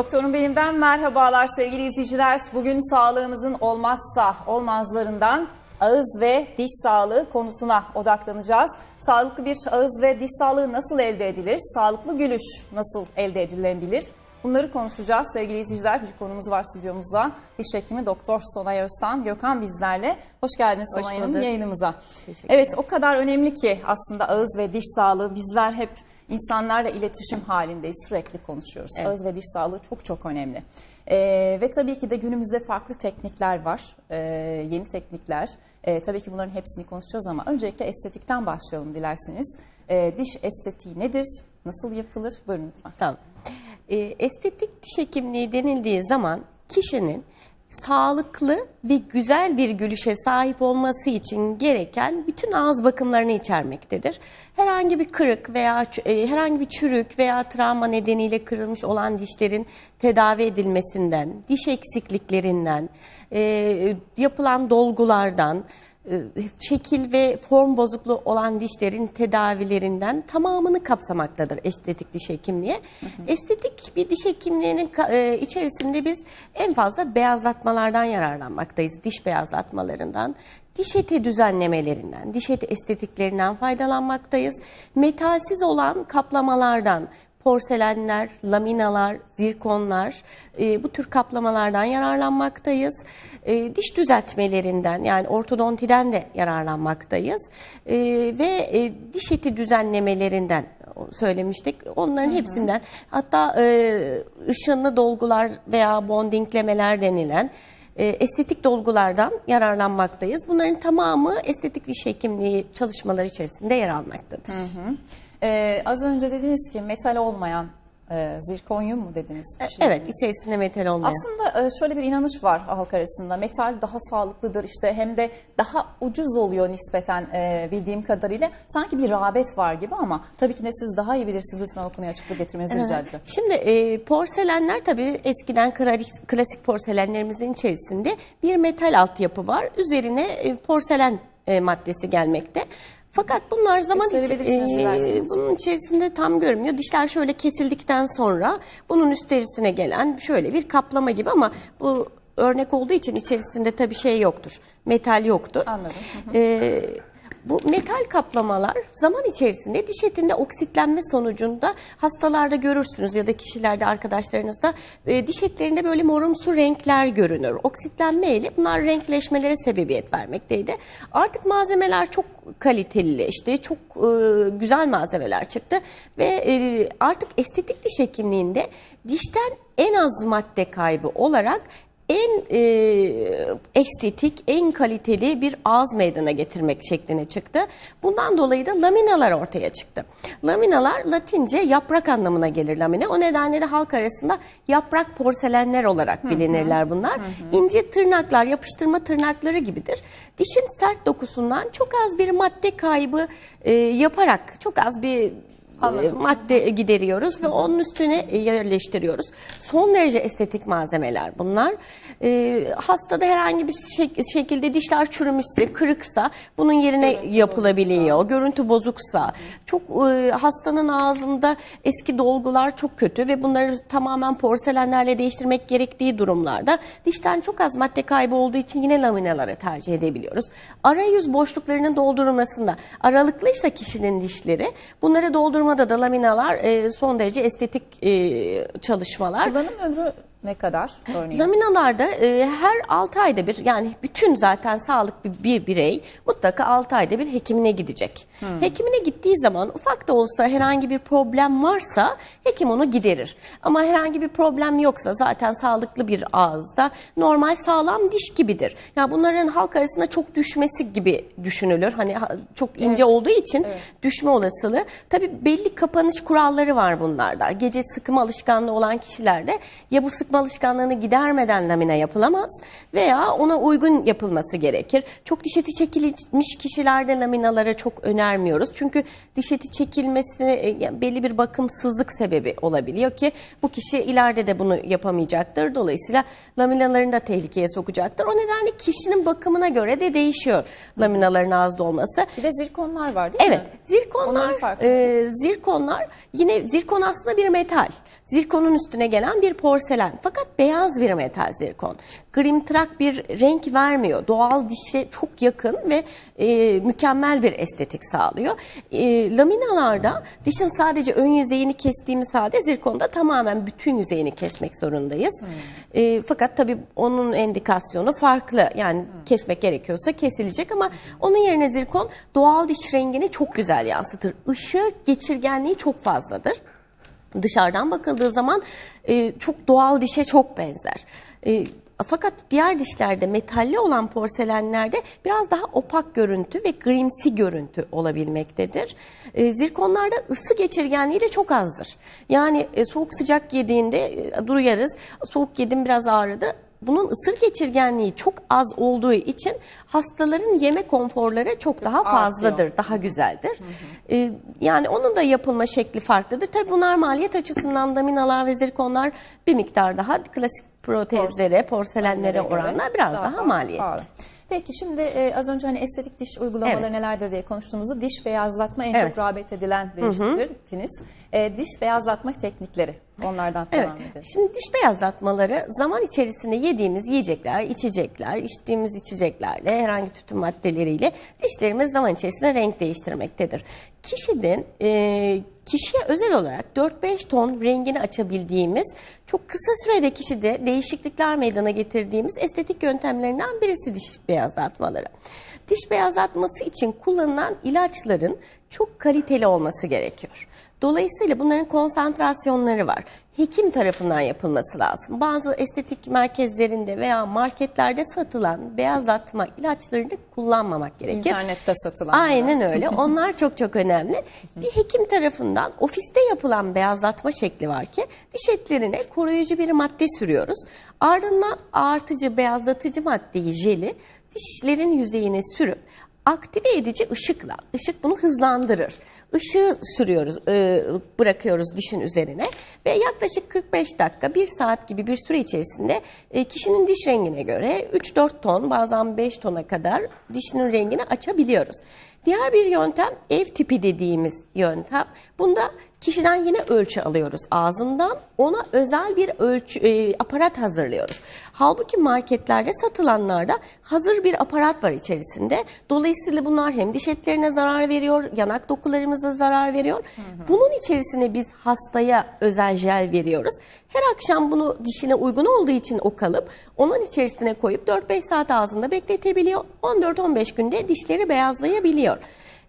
Doktorum benimden merhabalar sevgili izleyiciler. Bugün sağlığımızın olmazsa olmazlarından ağız ve diş sağlığı konusuna odaklanacağız. Sağlıklı bir ağız ve diş sağlığı nasıl elde edilir? Sağlıklı gülüş nasıl elde edilebilir? Bunları konuşacağız sevgili izleyiciler. Bir konumuz var stüdyomuzda. Diş hekimi Doktor Sonay Öztan Gökhan bizlerle. Hoş geldiniz Hoş Sonay Hanım yayınımıza. Evet o kadar önemli ki aslında ağız ve diş sağlığı bizler hep insanlarla iletişim halindeyiz. Sürekli konuşuyoruz. Evet. Ağız ve diş sağlığı çok çok önemli. Ee, ve tabii ki de günümüzde farklı teknikler var. Ee, yeni teknikler. Ee, tabii ki bunların hepsini konuşacağız ama öncelikle estetikten başlayalım dilerseniz. Ee, diş estetiği nedir? Nasıl yapılır? Buyurun lütfen. Tamam. Ee, estetik diş hekimliği denildiği zaman kişinin sağlıklı ve güzel bir gülüşe sahip olması için gereken bütün ağız bakımlarını içermektedir. Herhangi bir kırık veya e, herhangi bir çürük veya travma nedeniyle kırılmış olan dişlerin tedavi edilmesinden, diş eksikliklerinden, e, yapılan dolgulardan, e, şekil ve form bozukluğu olan dişlerin tedavilerinden tamamını kapsamaktadır estetik diş hekimliği. Estetik bir diş hekimliğinin e, içerisinde biz en fazla beyazlatmalardan yararlanmaktayız. Diş beyazlatmalarından, diş eti düzenlemelerinden, diş eti estetiklerinden faydalanmaktayız. Metalsiz olan kaplamalardan, porselenler, laminalar, zirkonlar e, bu tür kaplamalardan yararlanmaktayız. E, diş düzeltmelerinden yani ortodontiden de yararlanmaktayız. E, ve e, diş eti düzenlemelerinden söylemiştik. Onların hepsinden hatta e, ışınlı dolgular veya bondinglemeler denilen e, estetik dolgulardan yararlanmaktayız. Bunların tamamı estetik diş hekimliği çalışmaları içerisinde yer almaktadır. Ee, az önce dediniz ki metal olmayan e, zirkonyum mu dediniz? bir şey Evet, dediniz? içerisinde metal olmayan. Aslında e, şöyle bir inanış var halk arasında. Metal daha sağlıklıdır işte hem de daha ucuz oluyor nispeten e, bildiğim kadarıyla. Sanki bir rağbet var gibi ama tabii ki de siz daha iyi bilirsiniz. Lütfen o konuya açıklık getirmenizi rica edeceğim. Şimdi e, porselenler tabii eskiden klasik, klasik porselenlerimizin içerisinde bir metal altyapı var. Üzerine e, porselen e, maddesi gelmekte. Fakat bunlar zaman içi- Gösterebilirsiniz dilerseniz. bunun içerisinde tam görünmüyor. Dişler şöyle kesildikten sonra bunun üstlerisine gelen şöyle bir kaplama gibi ama bu örnek olduğu için içerisinde tabii şey yoktur. Metal yoktur. Anladım. Hı Ee, bu metal kaplamalar zaman içerisinde diş etinde oksitlenme sonucunda hastalarda görürsünüz ya da kişilerde arkadaşlarınızda e, diş etlerinde böyle morumsu renkler görünür. Oksitlenme ile bunlar renkleşmelere sebebiyet vermekteydi. Artık malzemeler çok kalitelileşti, çok e, güzel malzemeler çıktı ve e, artık estetik diş hekimliğinde dişten en az madde kaybı olarak en e, estetik, en kaliteli bir ağız meydana getirmek şekline çıktı. Bundan dolayı da laminalar ortaya çıktı. Laminalar Latince yaprak anlamına gelir lamine. O nedenle de halk arasında yaprak porselenler olarak bilinirler bunlar. İnce tırnaklar, yapıştırma tırnakları gibidir. Dişin sert dokusundan çok az bir madde kaybı e, yaparak çok az bir Anladım. e, madde gideriyoruz ve onun üstüne yerleştiriyoruz. Son derece estetik malzemeler bunlar. E, hastada herhangi bir şek- şekilde dişler çürümüşse, kırıksa bunun yerine yapılabiliyor. Görüntü bozuksa, çok e, hastanın ağzında eski dolgular çok kötü ve bunları tamamen porselenlerle değiştirmek gerektiği durumlarda dişten çok az madde kaybı olduğu için yine laminaları tercih edebiliyoruz. Arayüz boşluklarının doldurulmasında aralıklıysa kişinin dişleri bunları doldurmada da laminalar e, son derece estetik e, çalışmalar. Kullanım ömrü ne kadar örneğin? Laminalarda e, her 6 ayda bir yani bütün zaten sağlıklı bir birey mutlaka 6 ayda bir hekimine gidecek. Hekimine gittiği zaman ufak da olsa herhangi bir problem varsa hekim onu giderir. Ama herhangi bir problem yoksa zaten sağlıklı bir ağızda normal sağlam diş gibidir. Yani bunların halk arasında çok düşmesi gibi düşünülür. Hani ha- çok ince olduğu için düşme olasılığı. Tabii belli kapanış kuralları var bunlarda. Gece sıkma alışkanlığı olan kişilerde ya bu sıkma sıkma alışkanlığını gidermeden lamina yapılamaz veya ona uygun yapılması gerekir. Çok diş eti çekilmiş kişilerde laminalara çok önermiyoruz. Çünkü diş eti çekilmesi e, belli bir bakımsızlık sebebi olabiliyor ki bu kişi ileride de bunu yapamayacaktır. Dolayısıyla laminalarını da tehlikeye sokacaktır. O nedenle kişinin bakımına göre de değişiyor laminaların ağızda olması. Bir de zirkonlar var değil Evet, mi? zirkonlar, Onların farkı. e, zirkonlar yine zirkon aslında bir metal. Zirkonun üstüne gelen bir porselen. Fakat beyaz bir metal zirkon. Grimtrak bir renk vermiyor. Doğal dişe çok yakın ve e, mükemmel bir estetik sağlıyor. E, laminalarda dişin sadece ön yüzeyini kestiğimiz halde zirkonda tamamen bütün yüzeyini kesmek zorundayız. E, fakat tabii onun endikasyonu farklı. Yani kesmek gerekiyorsa kesilecek ama onun yerine zirkon doğal diş rengini çok güzel yansıtır. Işık geçirgenliği çok fazladır. Dışarıdan bakıldığı zaman e, çok doğal dişe çok benzer. E, fakat diğer dişlerde metalli olan porselenlerde biraz daha opak görüntü ve grimsi görüntü olabilmektedir. E, zirkonlarda ısı geçirgenliği de çok azdır. Yani e, soğuk sıcak yediğinde e, duyarız soğuk yedim biraz ağrıdı bunun ısır geçirgenliği çok az olduğu için hastaların yeme konforları çok daha fazladır, daha güzeldir. Ee, yani onun da yapılma şekli farklıdır. Tabii bunlar maliyet açısından laminalar ve zirkonlar bir miktar daha klasik protezlere, porselenlere oranla biraz daha, maliyetli. Peki şimdi e, az önce hani estetik diş uygulamaları Evet. nelerdir diye konuştuğumuzda diş beyazlatma en Evet. çok rağbet edilen demiştiniz. E, diş beyazlatma teknikleri onlardan Evet. devam edelim. Şimdi diş beyazlatmaları zaman içerisinde yediğimiz yiyecekler, içecekler, içtiğimiz içeceklerle, herhangi tütün maddeleriyle dişlerimiz zaman içerisinde renk değiştirmektedir. Kişinin e, kişiye özel olarak 4-5 ton rengini açabildiğimiz, çok kısa sürede kişide değişiklikler meydana getirdiğimiz estetik yöntemlerinden birisi diş beyazlatmaları. Diş beyazlatması için kullanılan ilaçların çok kaliteli olması gerekiyor. Dolayısıyla bunların konsantrasyonları var. Hekim tarafından yapılması lazım. Bazı estetik merkezlerinde veya marketlerde satılan beyazlatma ilaçlarını kullanmamak gerekir. İnternette satılan. Aynen öyle. Onlar çok çok önemli. Bir hekim tarafından ofiste yapılan beyazlatma şekli var ki diş etlerine koruyucu bir madde sürüyoruz. Ardından artıcı beyazlatıcı maddeyi jeli dişlerin yüzeyine sürüp aktive edici ışıkla, ışık bunu hızlandırır. Işığı sürüyoruz, e, bırakıyoruz dişin üzerine ve yaklaşık 45 dakika, 1 saat gibi bir süre içerisinde e, kişinin diş rengine göre 3-4 ton, bazen 5 tona kadar dişinin rengini açabiliyoruz. Diğer bir yöntem ev tipi dediğimiz yöntem. Bunda kişiden yine ölçü alıyoruz ağzından. Ona özel bir ölçü e, aparat hazırlıyoruz. Halbuki marketlerde satılanlarda hazır bir aparat var içerisinde. Dolayısıyla bunlar hem diş etlerine zarar veriyor, yanak dokularımıza zarar veriyor. Bunun içerisine biz hastaya özel jel veriyoruz. Her akşam bunu dişine uygun olduğu için o kalıp onun içerisine koyup 4-5 saat ağzında bekletebiliyor. 14-15 günde dişleri beyazlayabiliyor.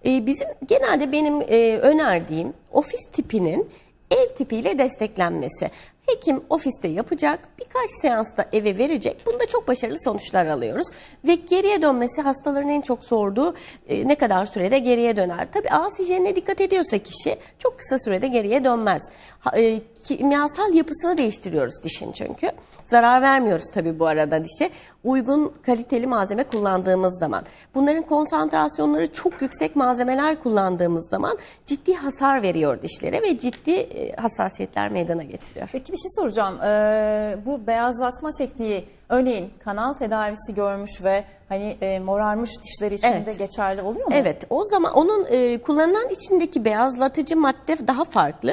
Ee, bizim genelde benim e, önerdiğim ofis tipinin ev tipiyle desteklenmesi. Hekim ofiste yapacak, birkaç seansta eve verecek. Bunda çok başarılı sonuçlar alıyoruz. Ve geriye dönmesi hastaların en çok sorduğu e, ne kadar sürede geriye döner. Tabii ağız hijyenine dikkat ediyorsa kişi çok kısa sürede geriye dönmez. Ha, e, kimyasal yapısını değiştiriyoruz dişin çünkü. Zarar vermiyoruz tabii bu arada dişe. Uygun kaliteli malzeme kullandığımız zaman. Bunların konsantrasyonları çok yüksek malzemeler kullandığımız zaman ciddi hasar veriyor dişlere ve ciddi e, hassasiyetler meydana getiriyor. Peki bir şey soracağım. Ee, bu beyazlatma tekniği örneğin kanal tedavisi görmüş ve hani e, morarmış dişler için Evet. de geçerli oluyor mu? Evet, o zaman onun e, kullanılan içindeki beyazlatıcı madde daha farklı.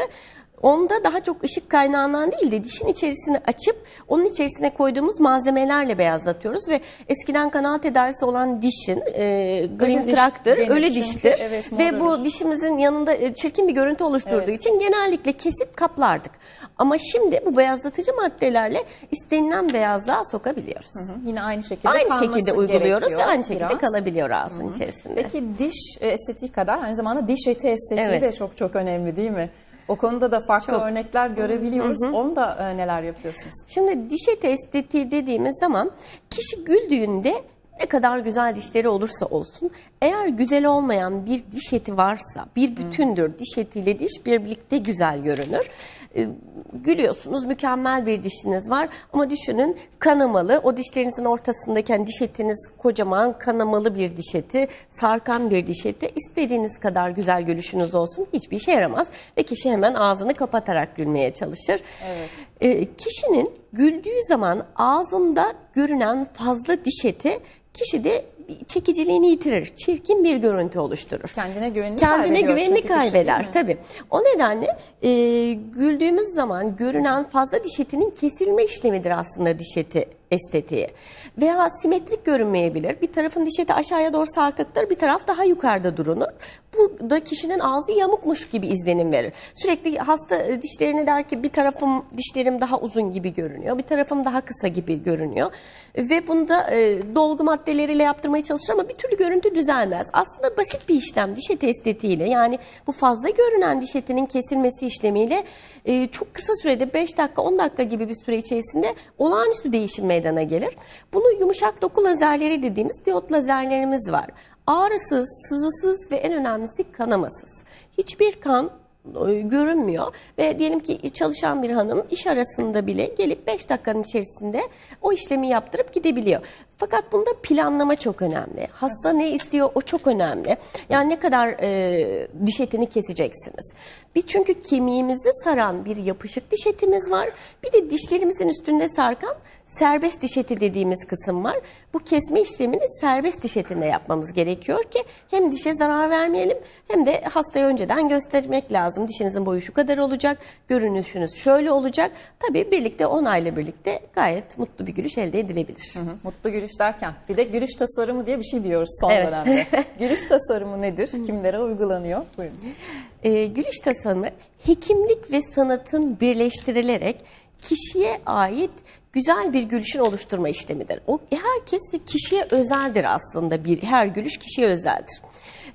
Onda daha çok ışık kaynağından değil de dişin içerisini açıp onun içerisine koyduğumuz malzemelerle beyazlatıyoruz ve eskiden kanal tedavisi olan dişin e, green traktır, ölü çünkü, diştir evet, ve bu morarır. dişimizin yanında e, çirkin bir görüntü oluşturduğu Evet. için genellikle kesip kaplardık. Ama şimdi bu beyazlatıcı maddelerle istenilen beyazlığa sokabiliyoruz. Hı, Yine aynı şekilde Aynı şekilde uyguluyoruz ve aynı şekilde biraz. kalabiliyor ağzın içerisinde. Peki diş e, estetiği kadar aynı zamanda diş eti estetiği Evet. de çok çok önemli değil mi? O konuda da farklı Çok. örnekler görebiliyoruz. Onu da e, neler yapıyorsunuz? Şimdi diş eti estetiği dediğimiz zaman kişi güldüğünde ne kadar güzel dişleri olursa olsun eğer güzel olmayan bir diş eti varsa bir bütündür diş etiyle diş birlikte güzel görünür. E, gülüyorsunuz mükemmel bir dişiniz var ama düşünün kanamalı o dişlerinizin ortasındaki hani diş etiniz kocaman kanamalı bir diş eti sarkan bir diş eti istediğiniz kadar güzel gülüşünüz olsun hiçbir işe yaramaz ve kişi hemen ağzını kapatarak gülmeye çalışır. Evet. E, kişinin güldüğü zaman ağzında görünen fazla diş eti kişide çekiciliğini yitirir. Çirkin bir görüntü oluşturur. Kendine güvenini Kendine güvenini kişi, değil kaybeder tabii. O nedenle e, güldüğümüz zaman görünen fazla diş etinin kesilme işlemidir aslında diş eti estetiği. Veya simetrik görünmeyebilir. Bir tarafın diş eti aşağıya doğru sarkıktır, bir taraf daha yukarıda durunur. Bu da kişinin ağzı yamukmuş gibi izlenim verir. Sürekli hasta e, dişlerine der ki bir tarafım dişlerim daha uzun gibi görünüyor, bir tarafım daha kısa gibi görünüyor. Ve bunu da e, dolgu maddeleriyle yaptırmaya çalışır ama bir türlü görüntü düzelmez. Aslında basit bir işlem diş eti estetiğiyle yani bu fazla görünen diş etinin kesilmesi işlemiyle e, çok kısa sürede 5 dakika 10 dakika gibi bir süre içerisinde olağanüstü değişim meydana gelir. Bunu yumuşak doku lazerleri dediğimiz diyot lazerlerimiz var. Ağrısız, sızısız ve en önemlisi kanamasız. Hiçbir kan görünmüyor ve diyelim ki çalışan bir hanım iş arasında bile gelip 5 dakikanın içerisinde o işlemi yaptırıp gidebiliyor. Fakat bunda planlama çok önemli. Hasta ne istiyor o çok önemli. Yani ne kadar e, diş etini keseceksiniz. Bir çünkü kemiğimizi saran bir yapışık diş etimiz var. Bir de dişlerimizin üstünde sarkan serbest diş eti dediğimiz kısım var. Bu kesme işlemini serbest diş etinde yapmamız gerekiyor ki hem dişe zarar vermeyelim hem de hastaya önceden göstermek lazım. Dişinizin boyu şu kadar olacak, görünüşünüz şöyle olacak. Tabii birlikte onayla birlikte gayet mutlu bir gülüş elde edilebilir. Hı, Mutlu gülüş derken bir de gülüş tasarımı diye bir şey diyoruz son Evet. dönemde. gülüş tasarımı nedir? Kimlere uygulanıyor? Buyurun. Ee, gülüş tasarımı hekimlik ve sanatın birleştirilerek kişiye ait güzel bir gülüşün oluşturma işlemidir. O herkes kişiye özeldir aslında bir her gülüş kişiye özeldir.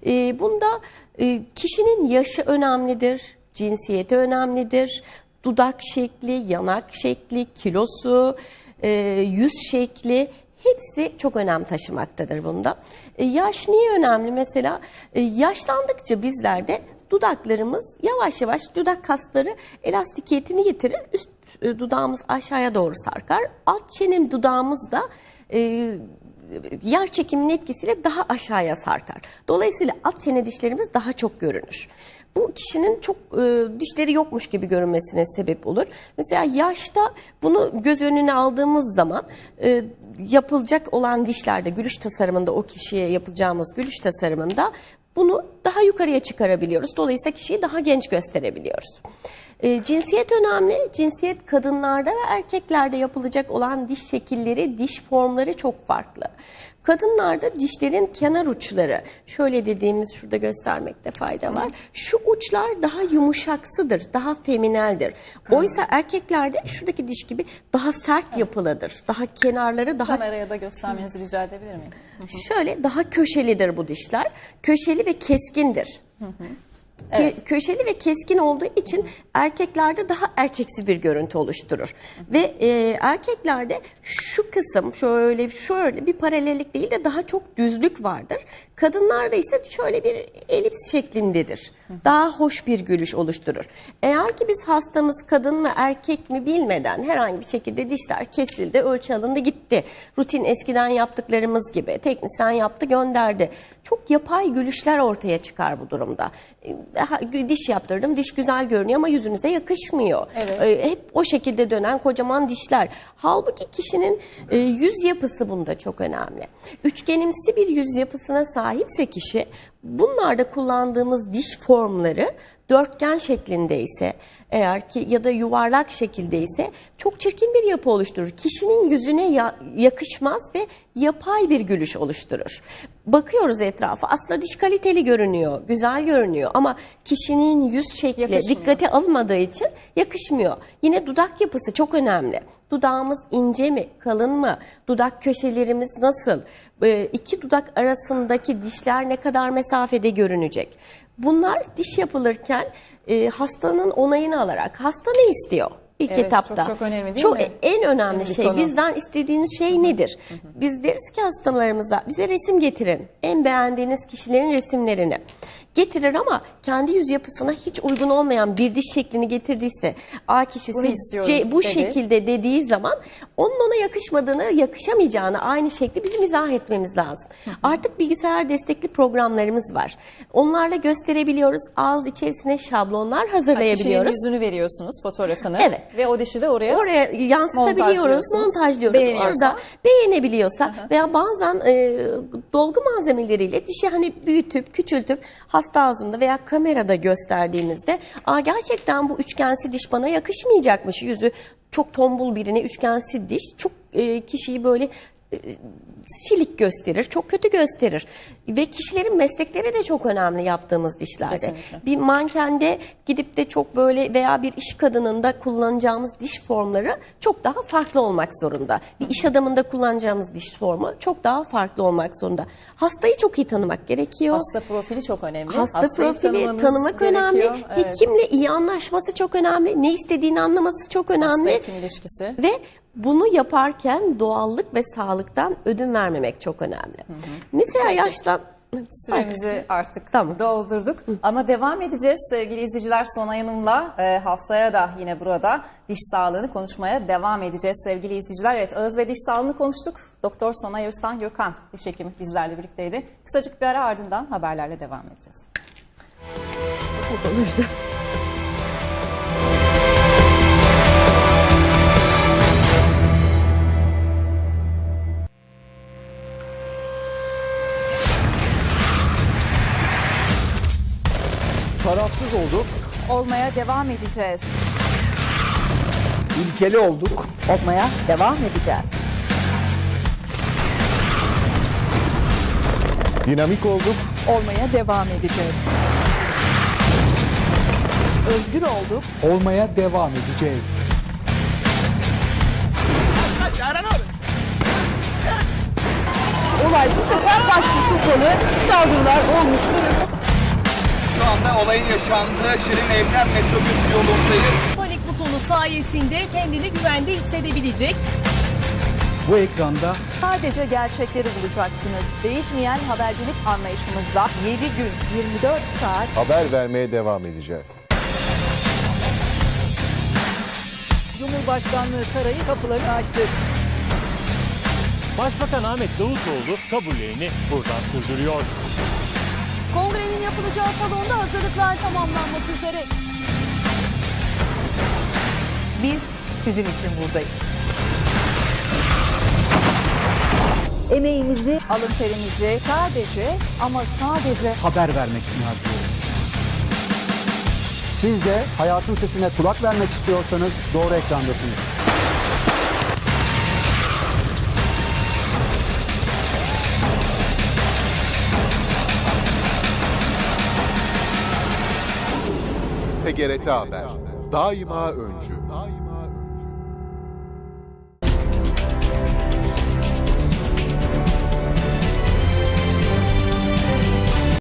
Ee, bunda e, kişinin yaşı önemlidir, cinsiyeti önemlidir, dudak şekli, yanak şekli, kilosu, e, yüz şekli Hepsi çok önem taşımaktadır bunda. E, yaş niye önemli? Mesela e, yaşlandıkça bizlerde dudaklarımız yavaş yavaş dudak kasları elastikiyetini yitirir. Üst e, dudağımız aşağıya doğru sarkar. Alt çenem dudağımız da e, yer çekiminin etkisiyle daha aşağıya sarkar. Dolayısıyla alt çene dişlerimiz daha çok görünür. Bu kişinin çok e, dişleri yokmuş gibi görünmesine sebep olur. Mesela yaşta bunu göz önüne aldığımız zaman e, yapılacak olan dişlerde gülüş tasarımında o kişiye yapacağımız gülüş tasarımında bunu daha yukarıya çıkarabiliyoruz. Dolayısıyla kişiyi daha genç gösterebiliyoruz. E, cinsiyet önemli. Cinsiyet kadınlarda ve erkeklerde yapılacak olan diş şekilleri, diş formları çok farklı. Kadınlarda dişlerin kenar uçları, şöyle dediğimiz şurada göstermekte fayda var. Şu uçlar daha yumuşaksıdır, daha femineldir. Oysa erkeklerde şuradaki diş gibi daha sert yapılıdır. Daha kenarları daha Kameraya da göstermenizi rica edebilir miyim? Şöyle daha köşelidir bu dişler. Köşeli ve keskindir. Ke- köşeli ve keskin olduğu için erkeklerde daha erkeksi bir görüntü oluşturur. Ve e, erkeklerde şu kısım şöyle şöyle bir paralellik değil de daha çok düzlük vardır. Kadınlarda ise şöyle bir elips şeklindedir. Daha hoş bir gülüş oluşturur. Eğer ki biz hastamız kadın mı erkek mi bilmeden herhangi bir şekilde dişler kesildi, ölçü alındı gitti. Rutin eskiden yaptıklarımız gibi teknisyen yaptı gönderdi. Çok yapay gülüşler ortaya çıkar bu durumda. Diş yaptırdım, diş güzel görünüyor ama yüzünüze yakışmıyor. Evet. E, Hep o şekilde dönen kocaman dişler. Halbuki kişinin e, yüz yapısı bunda çok önemli. Üçgenimsi bir yüz yapısına sahipse kişi bunlarda kullandığımız diş formları dörtgen şeklindeyse eğer ki ya da yuvarlak şekildeyse çok çirkin bir yapı oluşturur. Kişinin yüzüne ya- yakışmaz ve yapay bir gülüş oluşturur. Bakıyoruz etrafa aslında diş kaliteli görünüyor, güzel görünüyor ama kişinin yüz şekli Yakışmıyor. dikkate alınmadığı için yakışmıyor. Yine dudak yapısı çok önemli. Dudağımız ince mi, kalın mı? Dudak köşelerimiz nasıl? Ee, iki dudak arasındaki dişler ne kadar mesafede görünecek? Bunlar diş yapılırken e, hastanın onayını alarak hasta ne istiyor? İlk Evet, etapta. çok çok önemli değil Çok- mi? En önemli şey konu. bizden istediğiniz şey nedir? Biz deriz ki hastalarımıza bize resim getirin. En beğendiğiniz kişilerin resimlerini. Getirir ama kendi yüz yapısına hiç uygun olmayan bir diş şeklini getirdiyse A kişisi C, bu dedi. şekilde dediği zaman onun ona yakışmadığını, yakışamayacağını aynı şekli bizim izah etmemiz lazım. Artık bilgisayar destekli programlarımız var. Onlarla gösterebiliyoruz. Ağız içerisine şablonlar hazırlayabiliyoruz. yüzünü veriyorsunuz fotoğrafını. Evet. Ve o dişi de oraya Oraya yansıtabiliyoruz, montajlıyoruz. Orada beğenebiliyorsa veya bazen e, dolgu malzemeleriyle dişi hani büyütüp, küçültüp hasta ağzında veya kamerada gösterdiğimizde Aa, gerçekten bu üçgensi diş bana yakışmayacakmış. Yüzü çok tombul birine üçgensi diş çok e, kişiyi böyle silik gösterir, çok kötü gösterir. Ve kişilerin meslekleri de çok önemli yaptığımız dişlerde. Kesinlikle. Bir mankende gidip de çok böyle veya bir iş kadınında kullanacağımız diş formları çok daha farklı olmak zorunda. Bir iş adamında kullanacağımız diş formu çok daha farklı olmak zorunda. Hastayı çok iyi tanımak gerekiyor. hasta profili çok önemli. Hasta Hastayı profili tanımak gerekiyor. önemli. Evet. Hekimle iyi anlaşması çok önemli. Ne istediğini anlaması çok önemli. Hasta-hekim ilişkisi. Ve bunu yaparken doğallık ve sağlıktan ödün vermemek çok önemli. Mesela yaştan Süremizi artık Tamam. doldurduk. Ama devam edeceğiz sevgili izleyiciler Sonay Hanım'la. E, haftaya da yine burada diş sağlığını konuşmaya devam edeceğiz sevgili izleyiciler. Evet ağız ve diş sağlığını konuştuk. Doktor Sonay Öztan Gökhan diş hekimi bizlerle birlikteydi. Kısacık bir ara ardından haberlerle devam edeceğiz. konuştu. Tarafsız olduk, Olmaya devam edeceğiz. ilkeli olduk, olmaya devam edeceğiz. dinamik olduk, Olmaya devam edeceğiz. Özgür olduk. olmaya devam edeceğiz. Olay bu sefer başlı sopalı saldırılar olmuştur. Anda olayın yaşandığı Şirin Evler metrobüs yolundayız. panik butonu sayesinde kendini güvende hissedebilecek. Bu ekranda Sadece gerçekleri bulacaksınız. Değişmeyen habercilik anlayışımızda 7 gün 24 saat haber vermeye devam edeceğiz. Cumhurbaşkanlığı sarayı kapılarını açtı. Başbakan Ahmet Davutoğlu kabullerini buradan sürdürüyor. Kongrenin yapılacağı salonda hazırlıklar tamamlanmak üzere. biz sizin için buradayız. emeğimizi, alın terimizi sadece ama sadece haber vermek için harcıyoruz. Siz de hayatın sesine kulak vermek istiyorsanız doğru ekrandasınız. TGRT Haber. Daima öncü.